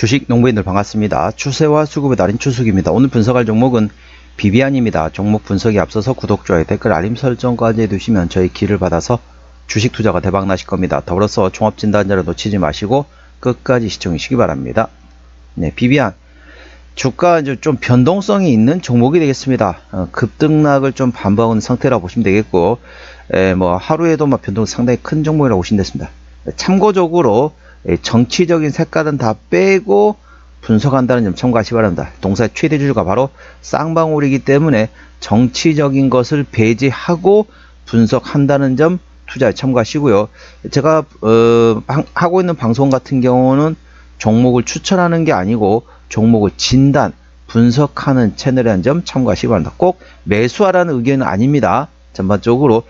주식 농부인들 반갑습니다. 추세와 수급의 달인 추석입니다. 오늘 분석할 종목은 비비안입니다. 종목 분석에 앞서서 구독, 좋아요, 댓글, 알림 설정까지 해두시면 저희 길을 받아서 주식 투자가 대박 나실 겁니다. 더불어서 종합 진단자를 놓치지 마시고 끝까지 시청하시기 바랍니다. 네, 비비안. 주가 좀 변동성이 있는 종목이 되겠습니다. 어, 급등락을 좀 반복하는 상태라 보시면 되겠고, 에, 뭐 하루에도 막 변동 상당히 큰 종목이라고 보시면 됐습니다. 참고적으로 에, 정치적인 색깔은 다 빼고 분석한다는 점 참고하시기 바랍니다. 동사의 최대 주주가 바로 쌍방울이기 때문에 정치적인 것을 배제하고 분석한다는 점 투자에 참고하시고요. 제가 어, 방- 하고 있는 방송 같은 경우는 종목을 추천하는 게 아니고 종목을 진단, 분석하는 채널이라는 점 참고하시기 바랍니다. 꼭 매수하라는 의견은 아닙니다. 전반적으로 어,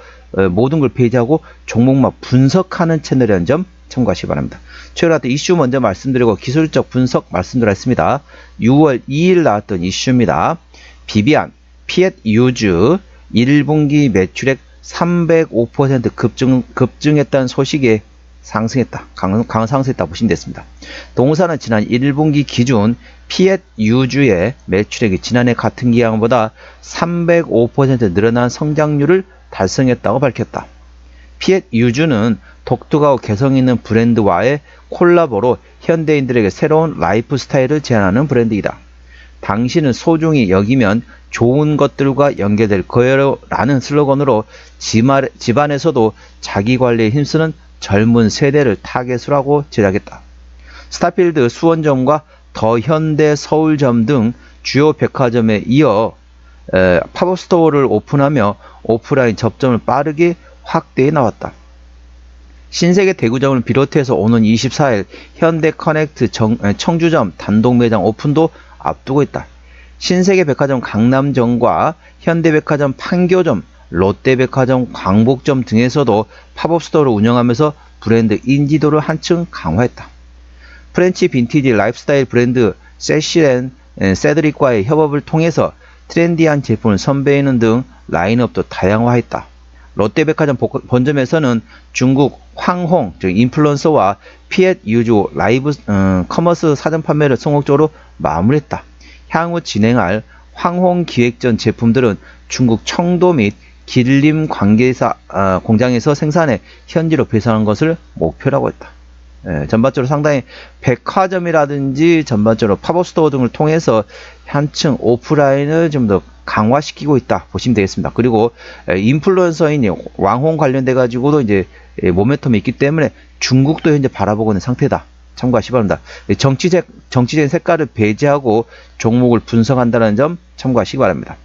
모든 걸 배제하고 종목만 분석하는 채널이라는 점 참고하시기 바랍니다. 최근 나왔던 이슈 먼저 말씀드리고 기술적 분석 말씀드렸습니다. 6월 2일 나왔던 이슈입니다. 비비안, 피엣 유즈 1분기 매출액 305% 급증, 급증했다는 소식에 상승했다. 강, 강 상승했다 보시면 됐습니다. 동사는 지난 1분기 기준 피엣 유주의 매출액이 지난해 같은 기간보다 305% 늘어난 성장률을 달성했다고 밝혔다. 피엣 유주는 독특하고 개성 있는 브랜드와의 콜라보로 현대인들에게 새로운 라이프 스타일을 제안하는 브랜드이다. 당신은 소중히 여기면 좋은 것들과 연계될 거예요 라는 슬로건으로 집안- 집안에서도 자기 관리에 힘쓰는 젊은 세대를 타겟으로 하고 제작했다. 스타필드 수원점과 더 현대 서울점 등 주요 백화점에 이어 에, 팝업 스토어를 오픈하며 오프라인 접점을 빠르게 확대해 나왔다. 신세계 대구점을 비롯해서 오는 24일 현대 커넥트 정- 에, 청주점 단독 매장 오픈도 앞두고 있다. 신세계 백화점 강남점과 현대백화점 판교점, 롯데백화점 광복점 등에서도 팝업 스토어를 운영하면서 브랜드 인지도를 한층 강화했다. 프렌치 빈티지 라이프스타일 브랜드 에, 세드릭과의 협업을 통해서 트렌디한 제품을 선보이는 등 라인업도 다양화했다. 롯데백화점 복- 본점에서는 중국 황홍 즉 인플루언서와 피엣 유주 라이브 음, 커머스 사전 판매를 성공적으로 마무리했다. 향후 진행할 황홍 기획전 제품들은 중국 청도 및 길림 관계사 아, 공장에서 생산해 현지로 배송하는 것을 목표라고 했다. 예, 전반적으로 상당히 백화점이라든지 전반적으로 팝업 스토어 등을 통해서 한층 오프라인을 좀 더 강화시키고 있다 보시면 되겠습니다. 그리고 에, 인플루언서인 이 왕홍 관련돼 가지고도 이제 에, 모멘텀이 있기 때문에 중국도 현재 바라보고 있는 상태다. 참고하시기 바랍니다. 이 정치적 정치적인 색깔을 배제하고 종목을 분석한다는 점 참고하시기 바랍니다.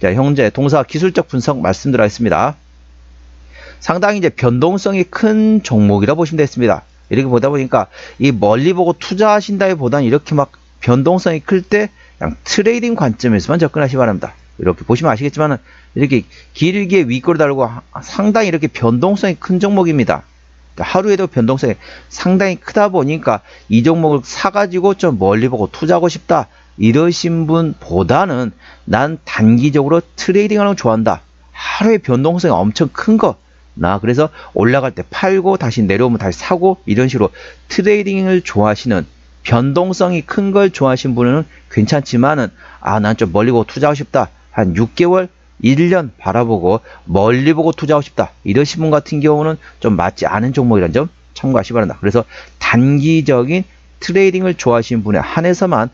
자, 현재 동사 기술적 분석 말씀드리겠습니다. 상당히 이제 변동성이 큰 종목이라 보시면 되겠습니다. 이렇게 보다 보니까 이 멀리 보고 투자하신다기보다는 이렇게 막 변동성이 클 때 그냥 트레이딩 관점에서만 접근하시기 바랍니다. 이렇게 보시면 아시겠지만 이렇게 길게 윗골 달고 하- 상당히 이렇게 변동성이 큰 종목입니다. 그러니까 하루에도 변동성이 상당히 크다 보니까 이 종목을 사가지고 좀 멀리 보고 투자하고 싶다 이러신 분보다는 난 단기적으로 트레이딩 하는 거 좋아한다. 하루에 변동성이 엄청 큰 거. 나 그래서 올라갈 때 팔고 다시 내려오면 다시 사고 이런 식으로 트레이딩을 좋아하시는 변동성이 큰 걸 좋아하시는 분은 괜찮지만은 아 난 좀 멀리 보고 투자하고 싶다. 한 6개월 1년 바라보고 멀리 보고 투자하고 싶다. 이러신 분 같은 경우는 좀 맞지 않은 종목이라는 점 참고하시기 바랍니다. 그래서 단기적인 트레이딩을 좋아하시는 분에 한해서만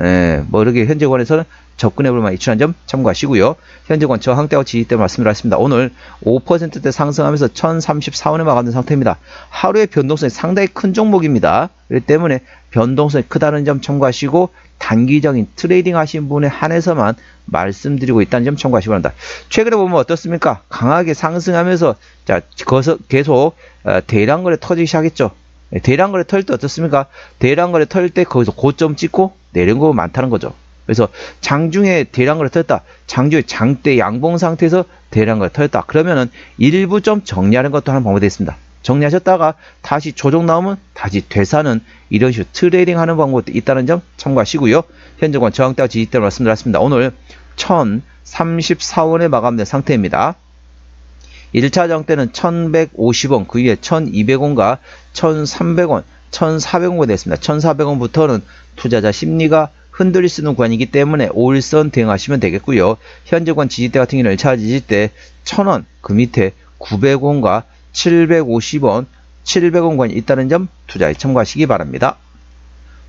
예, 뭐 이렇게 현재권에서는 접근해볼 만한 이추한 점 참고하시고요. 현재권 저항대와 지지대 말씀드렸습니다. 오늘 5%대 상승하면서 1034원에 마감된 상태입니다. 하루의 변동성이 상당히 큰 종목입니다. 그렇기 때문에 변동성이 크다는 점 참고하시고 단기적인 트레이딩 하신 분에 한해서만 말씀드리고 있다는 점 참고하시기 바랍니다. 최근에 보면 어떻습니까? 강하게 상승하면서 자 거서 계속 어, 대량 거래 터지기 시작했죠. 예, 대량 거래 털 때 어떻습니까? 대량 거래 털 때 거기서 고점 찍고 내린 거 많다는 거죠. 그래서 장중에 대량 거래 털었다. 장중에 장대 양봉 상태에서 대량 거래 털었다. 그러면은 일부 좀 정리하는 것도 하는 방법이 되겠습니다. 정리하셨다가 다시 조정 나오면 다시 되사는 이런 식으로 트레이딩 하는 방법도 있다는 점 참고하시고요. 현재권 저항대와 지지대를 말씀드렸습니다. 오늘 1034원에 마감된 상태입니다. 1차 저항대는 1150원, 그 위에 1200원과 1300원, 1,400원가 됐습니다. 1,400원부터는 투자자 심리가 흔들릴 수 있는 구간이기 때문에 5일선 대응하시면 되겠고요. 현재 구간 지지대 같은 경우는 1차 지지대 1,000원 그 밑에 900원과 750원, 700원 구간이 있다는 점 투자에 참고하시기 바랍니다.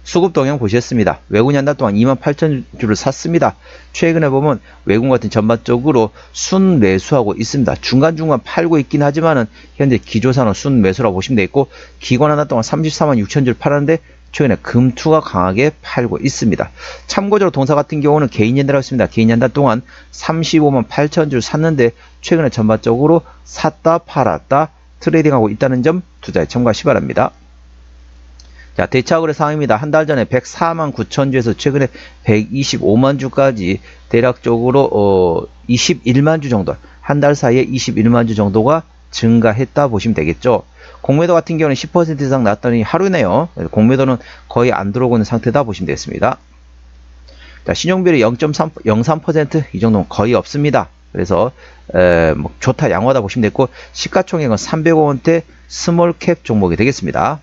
수급 동향 보셨습니다. 외국인 한 달 동안 28,000주를 샀습니다. 최근에 보면 외국 같은 전반적으로 순 매수하고 있습니다. 중간중간 팔고 있긴 하지만은 현재 기조산은 순 매수라고 보시면 되겠고 기관 한 달 동안 34만 6천주를 팔았는데 최근에 금투가 강하게 팔고 있습니다. 참고적으로 동사 같은 경우는 개인 연달아 있습니다. 개인 한달 동안 35만 8천 주를 샀는데 최근에 전반적으로 샀다 팔았다 트레이딩하고 있다는 점 투자에 참고하시 기 바랍니다. 자, 대차거래 상황입니다. 한 달 전에 104만 9천 주에서 최근에 125만 주까지 대략적으로 어 21만 주 정도, 한 달 사이에 21만 주 정도가 증가했다 보시면 되겠죠. 공매도 같은 경우는 10% 이상 났더니 하루네요. 공매도는 거의 안 들어오고 있는 상태다 보시면 되겠습니다. 자, 신용비율이 0.03%이 정도는 거의 없습니다. 그래서 에, 뭐 좋다 양호하다 보시면 되고 시가총액은 300원대 스몰캡 종목이 되겠습니다.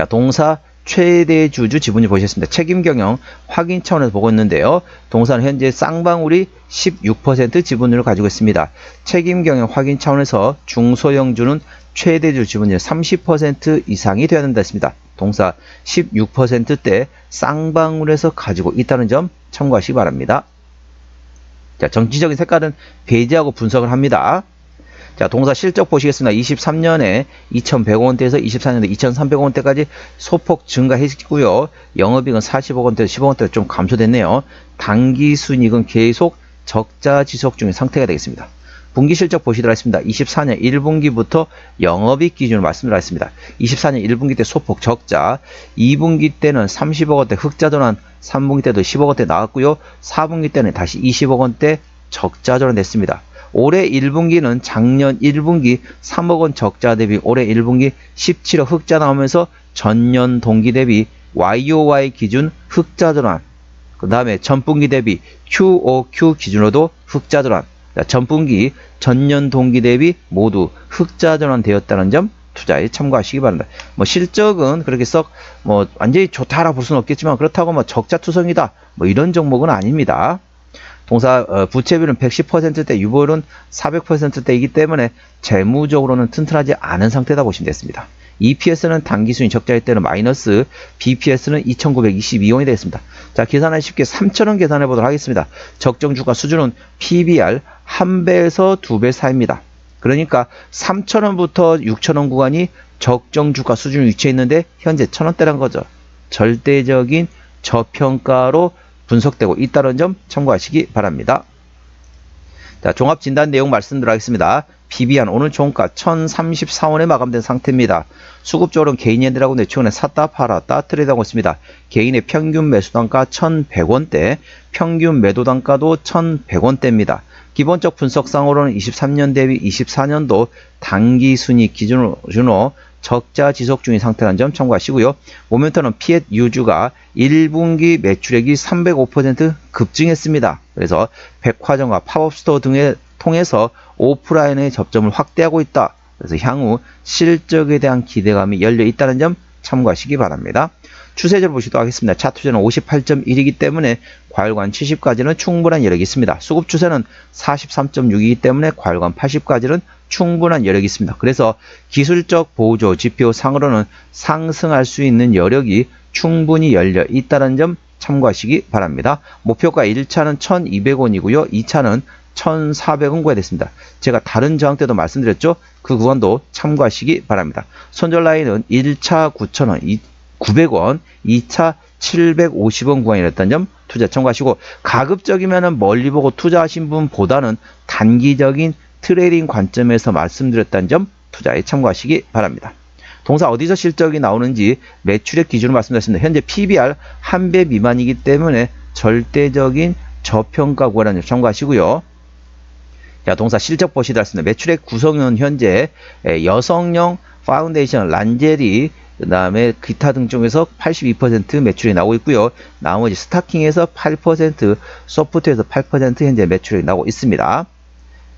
자, 동사 최대 주주 지분율 보셨습니다. 책임 경영 확인 차원에서 보고 있는데요. 동사는 현재 쌍방울이 16% 지분율을 가지고 있습니다. 책임 경영 확인 차원에서 중소형주는 최대주 지분율 30% 이상이 되어야 된다 했습니다. 동사 16%대 쌍방울에서 가지고 있다는 점 참고하시기 바랍니다. 자, 정치적인 색깔은 배제하고 분석을 합니다. 자, 동사 실적 보시겠습니다. 23년에 2,100원대에서 24년에 2,300원대까지 소폭 증가했고요. 영업이익은 40억원대, 10억원대 좀 감소됐네요. 당기 순이익은 계속 적자 지속 중인 상태가 되겠습니다. 분기 실적 보시도록 하겠습니다. 24년 1분기부터 영업이익 기준으로 말씀드렸습니다. 24년 1분기 때 소폭 적자, 2분기 때는 30억 원대 흑자 전환, 3분기 때도 10억 원대 나왔고요. 4분기 때는 다시 20억 원대 적자 전환됐습니다. 올해 1분기는 작년 1분기 3억 원 적자 대비 올해 1분기 17억 흑자 나오면서 전년 동기 대비 YOY 기준 흑자 전환 그 다음에 전분기 대비 QOQ 기준으로도 흑자 전환 전분기 전년 동기 대비 모두 흑자 전환 되었다는 점 투자에 참고하시기 바랍니다. 뭐 실적은 그렇게 썩 뭐 완전히 좋다라 볼 수는 없겠지만 그렇다고 뭐 적자 투성이다 뭐 이런 종목은 아닙니다. 동사 어, 부채비율은 110%대, 유보율은 400%대이기 때문에 재무적으로는 튼튼하지 않은 상태다 보시면 되겠습니다. EPS는 단기순위 적자일 때는 마이너스, BPS는 2,922원이 되겠습니다. 자, 계산하기 쉽게 3,000원 계산해 보도록 하겠습니다. 적정 주가 수준은 PBR 1배에서 2배 사이입니다. 그러니까 3,000원부터 6,000원 구간이 적정 주가 수준에 위치해 있는데 현재 1,000원대란 거죠. 절대적인 저평가로 분석되고 있다는 점 참고하시기 바랍니다. 자, 종합 진단 내용 말씀드리겠습니다. 비비안 오늘 종가 1034원에 마감된 상태입니다. 수급적으로는 개인연들하고 내추원에 샀다 팔았다 트레이드하고 있습니다. 개인의 평균 매수 단가 1100원대, 평균 매도 단가도 1100원대입니다. 기본적 분석상으로는 23년 대비 24년도 단기 순위 기준으로 적자 지속 중인 상태라는 점 참고하시고요. 모멘터는 피엣 유주가 1분기 매출액이 305% 급증했습니다. 그래서 백화점과 팝업스토어 등을 통해서 오프라인의 접점을 확대하고 있다. 그래서 향후 실적에 대한 기대감이 열려 있다는 점 참고하시기 바랍니다. 추세적으로 보시도록 하겠습니다. 차트주는 58.1이기 때문에 과열관 70까지는 충분한 여력이 있습니다. 수급 추세는 43.6이기 때문에 과열관 80까지는 충분한 여력이 있습니다. 그래서 기술적 보조 지표 상으로는 상승할 수 있는 여력이 충분히 열려 있다는 점 참고하시기 바랍니다. 목표가 1차는 1200원이고요. 2차는 1,400원 구가 됐습니다. 제가 다른 저항 때도 말씀드렸죠. 그 구간도 참고하시기 바랍니다. 손절 라인은 1차 9,000원, 900원, 2차 750원 구간이었다는 점 투자 참고하시고 가급적이면 멀리 보고 투자하신 분보다는 단기적인 트레이딩 관점에서 말씀드렸다는 점 투자에 참고하시기 바랍니다. 동사 어디서 실적이 나오는지 매출액 기준으로 말씀드렸습니다. 현재 PBR 한 배 미만이기 때문에 절대적인 저평가 구간을 참고하시고요. 자, 동사 실적 보시다 습니다 매출액 구성은 현재 여성용 파운데이션 란제리 그 다음에 기타 등 쪽에서 82% 매출이 나오고 있고요. 나머지 스타킹에서 8%, 소프트에서 8% 현재 매출이 나오고 있습니다.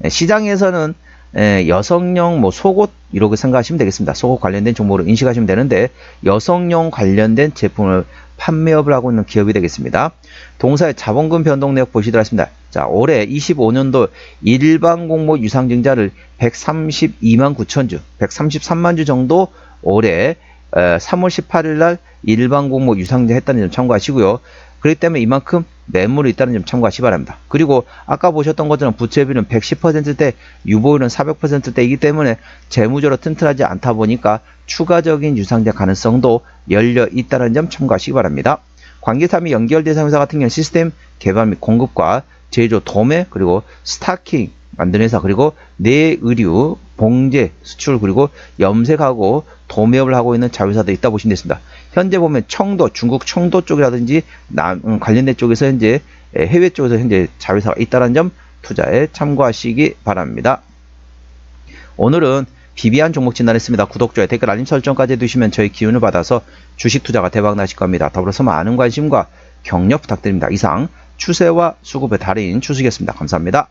시장에서는 에, 여성용 뭐 속옷 이렇게 생각하시면 되겠습니다. 속옷 관련된 종목으로 인식하시면 되는데 여성용 관련된 제품을 판매업을 하고 있는 기업이 되겠습니다. 동사의 자본금 변동 내역 보시도록 하겠습니다. 자, 올해 25년도 일반 공모 유상증자를 132만 9천 주, 133만 주 정도 올해 에, 3월 18일 날 일반 공모 유상증자 했다는 점 참고하시고요. 그렇기 때문에 이만큼 매물이 있다는 점 참고하시 기 바랍니다. 그리고 아까 보셨던 것처럼 부채비는 110%대, 유보율은 400%대이기 때문에 재무적으로 튼튼하지 않다 보니까 추가적인 유상자 가능성도 열려 있다는 점 참고하시기 바랍니다. 관계사 및 연결 대상 회사 같은 경우는 시스템 개발 및 공급과 제조, 도매, 그리고 스타킹 만드는 회사, 그리고 내의류, 봉제, 수출, 그리고 염색하고 도매업을 하고 있는 자회사도 있다 보시면 되겠습니다. 현재 보면 청도, 중국 청도 쪽이라든지 남, 음, 관련된 쪽에서 현재 에, 해외 쪽에서 현재 자회사가 있다는 점 투자에 참고하시기 바랍니다. 오늘은 비비안 종목 진단했습니다. 구독, 좋아요, 댓글, 알림 설정까지 해두시면 저희 기운을 받아서 주식 투자가 대박 나실 겁니다. 더불어서 많은 관심과 격려 부탁드립니다. 이상 추세와 수급의 달인 추수겠습니다. 감사합니다.